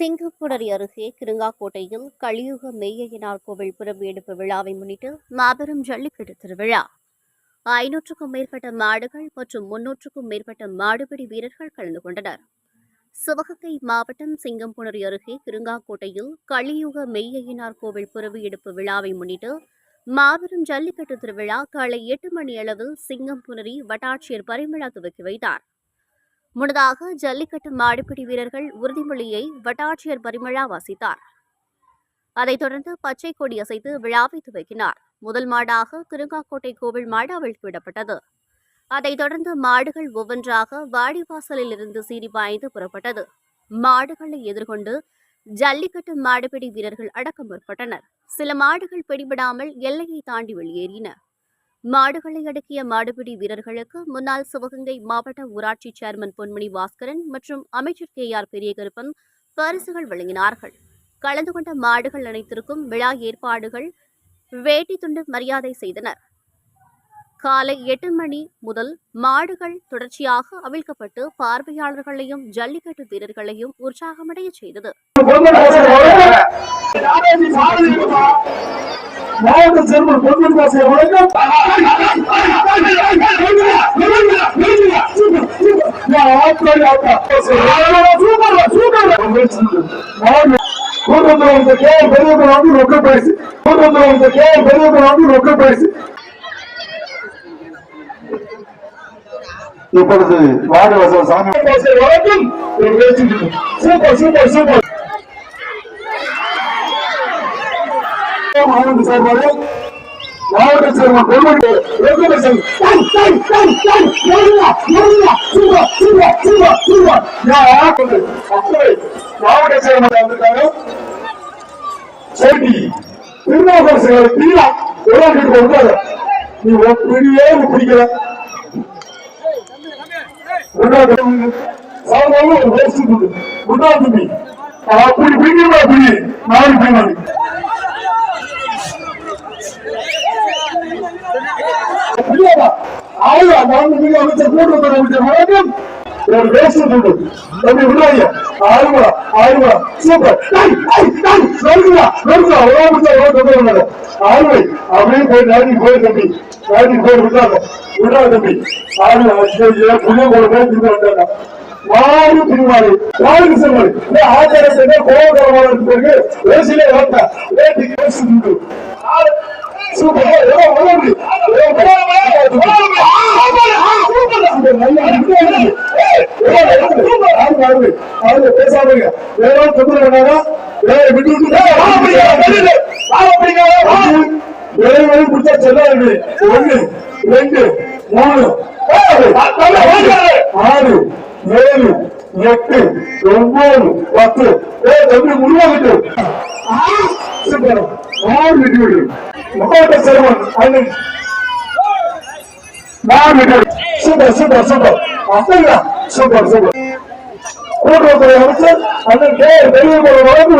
சிங்கப்பூடரி அருகே கிருங்காக்கோட்டையில் கலியுக மெய்யனார் கோவில் புறவியெடுப்பு விழாவை முன்னிட்டு மாபெரும் ஜல்லிக்கட்டு திருவிழா. ஐநூற்றுக்கும் மேற்பட்ட மாடுகள் மற்றும் முன்னூற்றுக்கும் மேற்பட்ட மாடுபிடி வீரர்கள் கலந்து கொண்டனர். சிவகங்கை மாவட்டம் சிங்கம்புணரி அருகே கிருங்காக்கோட்டையில் கலியுக மெய்யனார் கோவில் புறவியெடுப்பு விழாவை முன்னிட்டு மாபெரும் ஜல்லிக்கட்டு திருவிழா காலை எட்டு மணி அளவில் சிங்கம்புணரி வட்டாட்சியர் பரிமளா துவக்கி வைத்தார். முன்னதாக ஜல்லிக்கட்டு மாடுபிடி வீரர்கள் உறுதிமொழியை வட்டாட்சியர் பரிமளா வாசித்தார். அதைத் தொடர்ந்து பச்சை கொடி அசைத்து விழாவை துவக்கினார். முதல் மாடாக திருங்காக்கோட்டை கோவில் மாடு அவிழ்த்து விடப்பட்டது. அதைத் தொடர்ந்து மாடுகள் ஒவ்வொன்றாக வாடிவாசலில் இருந்து சீறி பாய்ந்து புறப்பட்டது. மாடுகளை எதிர்கொண்டு ஜல்லிக்கட்டு மாடுபிடி வீரர்கள் அடக்க முற்பட்டனர் சில மாடுகள் பிடிபடாமல் எல்லையை தாண்டி வெளியேறின. மாடுகளை அடக்கிய மாடுபிடி வீரர்களுக்கு முன்னாள் சிவகங்கை மாவட்ட ஊராட்சி சேர்மன் பொன்மணி பாஸ்கரன் மற்றும் அமைச்சர் கே ஆர் பெரியகருப்பன் பரிசுகள் வழங்கினார்கள். கலந்து கொண்ட மாடுகள் அனைத்திற்கும் விழா ஏற்பாடுகள் வேட்டி துண்டு மரியாதை செய்தனர். காலை எட்டு மணி முதல் மாடுகள் தொடர்ச்சியாக அவிழ்க்கப்பட்டு பார்வையாளர்களையும் ஜல்லிக்கட்டு வீரர்களையும் உற்சாகமடைய செய்தது. மாவட்ட சேர்மன் பொன்மன் பாசிய வணக்கம் கூட்டத்தில் வந்த கே பெரியப்பன் வந்து ரொக்க பரிசு கூட்டத்தில் வந்த கே பெரியப்பன் வந்து ரொக்க பரிசு இப்பொழுது வார்டு வசல் சாமி. சூப்பர் சூப்பர் சூப்பர் ஆனந்த் சார்பாக மாவட்ட சேர்மன் பொன்மணி ரெகுலேஷன் டன் டன் டன் டன் யோகியா யோகியா சூப்பர் சூப்பர் மாவட்ட சூப்பர் மாவட்ட சேர்மன் அப்படியே மாவட்ட சேர்மன் வந்திருக்காங்க சேட்டி திருநாவுக்கரசு தீரா உலகிட்டு கொடுத்தாரு நீ பிடியே பிடிக்கல சாதாரண ஒரு அப்படி பிடிக்கிறா அப்படி ஆயா அந்த மிக அமைச்சர் கூட்டுறவு அமைச்சர் வணக்கம் ஒரு தேசம் உண்டு தம்பி விடுவாங்க ஆளுங்களா ஆளுங்களா சூப்பர் டேய், டேய், ஒரு அமைச்சர் எவ்வளவு தொந்தரவு பண்ணாரு. ஆளுமை அப்படியே போய் நாடி போய் தம்பி நாடி போய் விட்டாங்க விடா தம்பி ஆளு புதிய புளிய கூட போய் திரும்ப வந்தாங்க மாறு பிரிவாரு யாருக்கு சொல்வாரு ஆச்சாரத்தை கோபகரமான பிறகு வேசிலே வார்த்தா சூப்பர் ஏதோ பேசாதீங்க. வேற தொந்தரவு வேற விட்டு வேலை வேலை பிடிச்சா செல்லாது. ஒண்ணு ரெண்டு மூணு ஆறு ஏழு எட்டு ஒன்பது பத்து. ஏ தம்பி உருவாகிட்டு சூப்பர். ஆறு விட்டு மாவட்ட அண்ணன் நான் விட்டு super super super. Super super. கூட்டுறவுத்துறை அமைச்சர் அண்ணன் கே. பெரிய வழங்கு